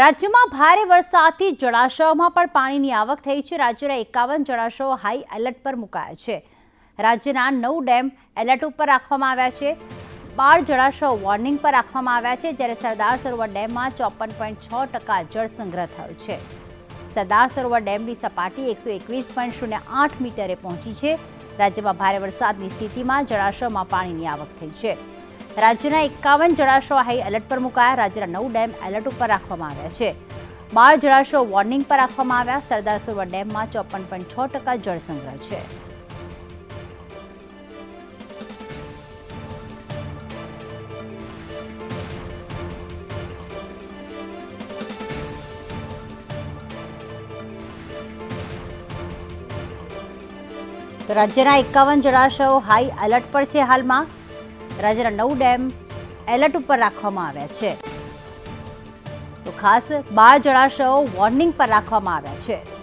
રાજ્યમાં ભારે વરસાદથી જળાશયોમાં પણ પાણીની આવક થઈ છે. રાજ્યના એકાવન જળાશયો હાઈ એલર્ટ પર મુકાયા છે. રાજ્યના નવ ડેમ એલર્ટ ઉપર રાખવામાં આવ્યા છે. બાર જળાશયો વોર્નિંગ પર રાખવામાં આવ્યા છે, જ્યારે સરદાર સરોવર ડેમમાં ચોપન પોઈન્ટ છ ટકા જળ સંગ્રહ થયો છે. સરદાર સરોવર ડેમની સપાટી એકસો એકવીસ પોઈન્ટ શૂન્ય આઠ મીટરે પહોંચી છે. રાજ્યમાં ભારે વરસાદની સ્થિતિમાં જળાશયોમાં પાણીની આવક થઈ છે. રાજ્યના એકાવન જળાશયો હાઈ એલર્ટ પર મુકાયા. રાજ્યના નવ ડેમ એલર્ટ ઉપર રાખવામાં આવ્યા છે. બાર જળાશયો વોર્નિંગ પર રાખવામાં આવ્યા. સરદાર સરોવર ડેમમાં ચોપન પોઈન્ટ છ ટકા જળસંગ્રહ છે. રાજ્યના એકાવન જળાશયો હાઈ એલર્ટ પર છે હાલમાં. રાજ્યના નવ ડેમ એલર્ટ ઉપર રાખવામાં આવ્યા છે. તો ખાસ બાર જળાશયો વોર્નિંગ પર રાખવામાં આવ્યા છે.